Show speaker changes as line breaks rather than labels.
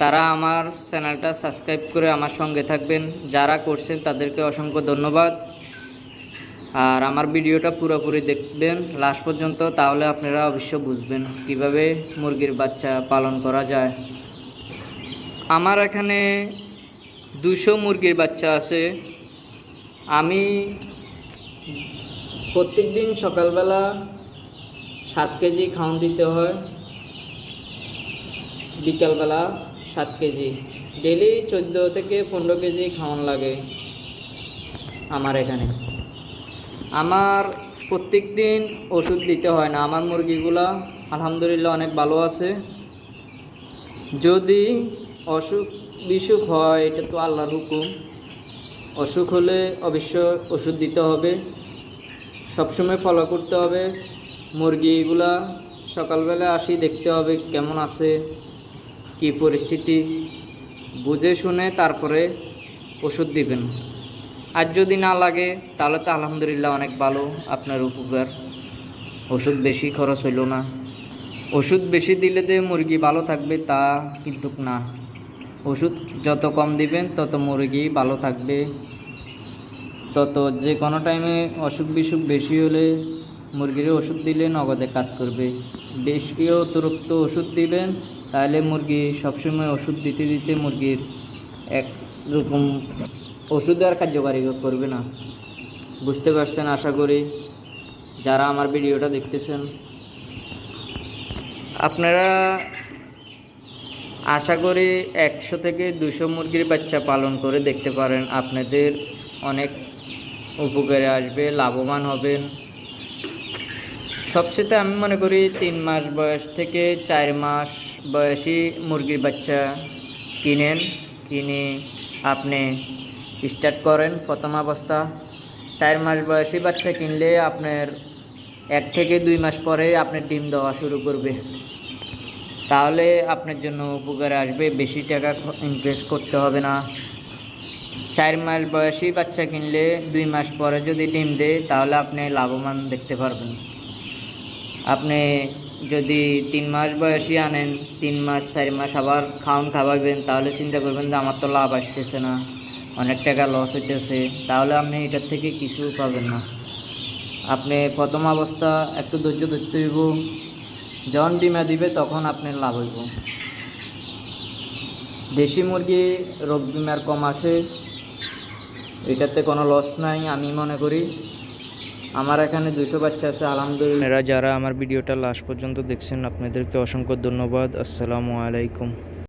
তারা আমার চ্যানেলটা সাবস্ক্রাইব করে আমার সঙ্গে থাকবেন। যারা করছেন তাদেরকে অসংখ্য ধন্যবাদ। আর আমার ভিডিওটা পুরোপুরি দেখবেন। লাস্ট পর্যন্ত তাহলে আপনারা অবশ্য বুঝবেন কীভাবে মুরগির বাচ্চা পালন করা যায়। আমার এখানে দুশো মুরগির বাচ্চা আছে। আমি প্রত্যেক দিন সকালবেলা সাত কেজি খাওয়ান দিতে হয়। বিকালবেলা সাত কেজি। ডেলি চোদ্দ থেকে পনেরো কেজি খাওয়ান লাগে আমার এখানে। আমার প্রত্যেক দিন ওষুধ দিতে হয় না। আমার মুরগিগুলা আলহামদুলিল্লাহ অনেক ভালো আছে। যদি অসুখ বিসুখ হয়, এটা তো আল্লাহর হুকুম। অসুখ হলে অবশ্য ওষুধ দিতে হবে। সবসময় ফলো করতে হবে। মুরগিগুলা সকালবেলা আসি, দেখতে হবে কেমন আছে। কি পরিস্থিতি বুঝে শুনে তারপরে ওষুধ দিবেন। আর যদি না লাগে, তাহলে তো আলহামদুলিল্লাহ অনেক ভালো, আপনার উপকার। ওষুধ বেশি খরচ হইল না। ওষুধ বেশি দিলে যে মুরগি ভালো থাকবে তা কিন্তু না। ওষুধ যত কম দিবেন, তত মুরগি ভালো থাকবে। তত যে কোনো টাইমে অসুখ বিসুখ বেশি হলে মুরগির ওষুধ দিলে নগদে কাজ করবে। বেশি অতিরিক্ত ওষুধ দিবেন তাহলে মুরগি সবসময় ওষুধ দিতে দিতে মুরগির একরকম ওষুধ আর কার্যকারী করবে না। বুঝতে পারছেন? আশা করি যারা আমার ভিডিওটা দেখতেছেন, আপনারা আশা করি একশো থেকে দুশো মুরগির বাচ্চা পালন করে দেখতে পারেন। আপনাদের অনেক উপকারে আসবে, লাভবান হবেন। সবচেয়ে আমি মনে করি তিন মাস বয়স থেকে চার মাস বয়সী মুরগির বাচ্চা কিনেন, কিনে আপনি স্টার্ট করেন প্রথম অবস্থা। চার মাস বয়সী বাচ্চা কিনলে আপনার এক থেকে দুই মাস পরে আপনার ডিম দেওয়া শুরু করবে। তাহলে আপনার জন্য উপকারে আসবে, বেশি টাকা ইনভেস্ট করতে হবে না। চার মাস বয়সী বাচ্চা কিনলে দুই মাস পরে যদি ডিম দেয়, তাহলে আপনি লাভবান দেখতে পারবেন। আপনি যদি তিন মাস বয়সী আনেন, তিন মাস, চার মাস আবার খাওয়ান খাওয়াবেন, তাহলে চিন্তা করবেন যে আমার তো লাভ আসতেছে না, অনেক টাকা লস হইতেছে, তাহলে আপনি এটার থেকে কিছু পাবেন না। আপনি প্রথম অবস্থা একটু ধৈর্য ধরতে হইব, যখন ডিমা দিবে তখন আপনার লাভ হইব। দেশি মুরগি রোগ বিমার কম আসে, এটাতে কোনো লস নাই, আমি মনে করি। আমার এখানে দুশো বাচ্চা আছে, আলহামদুলিল্লাহ। এরা যারা আমার ভিডিওটা লাস্ট পর্যন্ত দেখছেন, আপনাদেরকে অসংখ্য ধন্যবাদ। আসসালামু আলাইকুম।